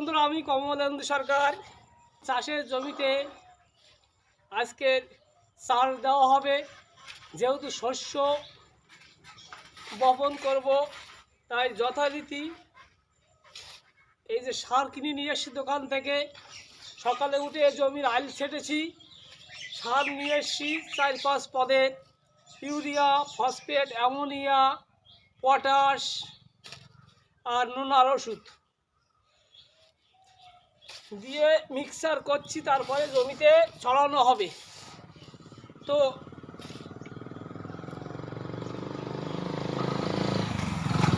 বন্ধুরা, আমি কমলেন্দু সরকার। চাষের জমিতে আজকে সার দেওয়া হবে। যেহেতু শস্য বপন করব, তাই যথারীতি এই যে সার কিনে নিয়ে এসেছি দোকান থেকে, সকালে উঠে জমির আইল ছেটেছি। সার নিয়ে এসেছি চার পাঁচ পদের। ইউরিয়া, ফসফেট, অ্যামোনিয়া, পটাশ আর নুনার ওষুধ দিয়ে মিক্সার করছি, তারপরে জমিতে ছড়ানো হবে। তো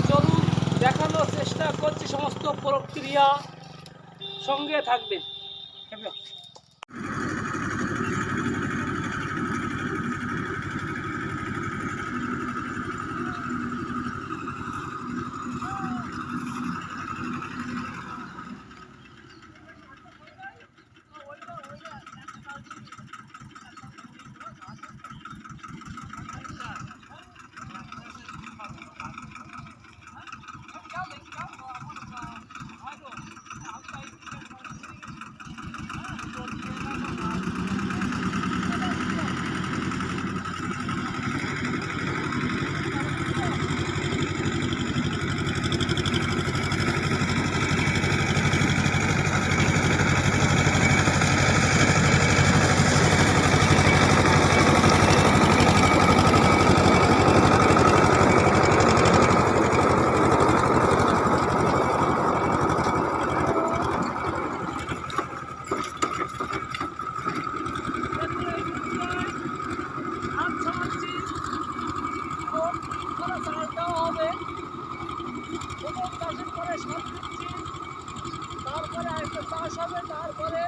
চলুন দেখানোর চেষ্টা করছি সমস্ত প্রক্রিয়া সঙ্গে থাকবেন। তারপরে আরেকটা চাষ হবে তারপরে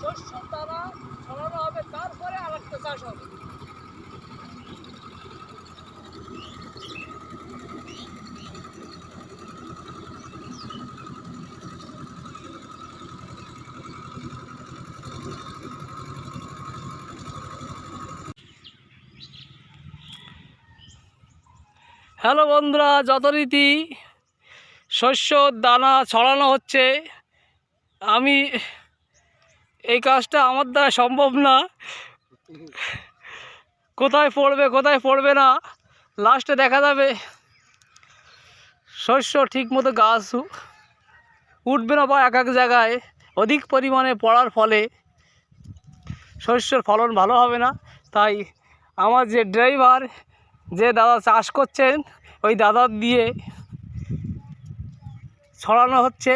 শস্য তারা ছড়ানো হবে তারপরে আরেকটা চাষ হবে। হ্যালো বন্ধুরা যথারীতি শস্য দানা ছড়ানো হচ্ছে, আমি এই কাজটা আমার দ্বারা সম্ভব না। কোথায় পড়বে কোথায় পড়বে না লাস্টে দেখা যাবে। শস্য ঠিক মতো গাছ উঠবে না বা এক এক জায়গায় অধিক পরিমাণে পড়ার ফলে শস্যর ফলন ভালো হবে না। তাই আমার যে ড্রাইভার যে দাদা চাষ করছেন, ওই দাদার দিয়ে ছড়ানো হচ্ছে।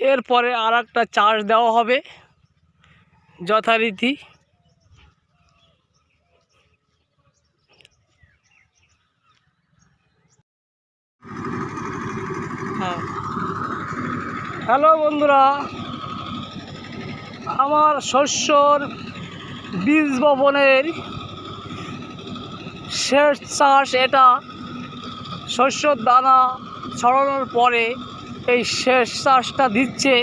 এরপরে আর একটা চার্জ দেওয়া হবে যথারীতি। হ্যালো বন্ধুরা, আমার শস্যর বীজ বপনের শেষ চাষ এটা শস্যর দানা ছড়ানোর পরে এই শেষ চাষটা দিচ্ছে।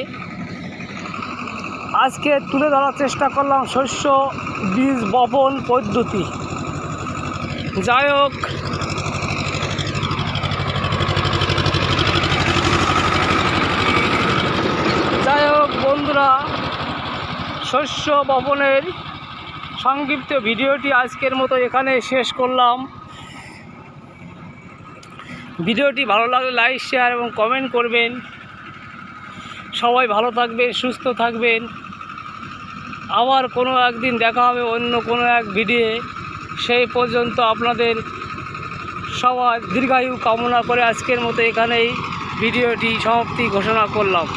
আজকে তুলে ধরার চেষ্টা করলাম শস্য বীজ বপন পদ্ধতি। যাই হোক যাই হোক বন্ধুরা শস্য বপনের সংক্ষিপ্ত ভিডিওটি আজকের মতো এখানে শেষ করলাম। ভিডিওটি ভালো লাগলে লাইক, শেয়ার এবং কমেন্ট করবেন। সবাই ভালো থাকবেন, সুস্থ থাকবেন। আবার কোনো একদিন দেখা হবে অন্য কোনো এক ভিডিও সেই পর্যন্ত আপনাদের সবার দীর্ঘায়ু কামনা করে আজকের মতো এখানেই ভিডিওটি সমাপ্তি ঘোষণা করলাম।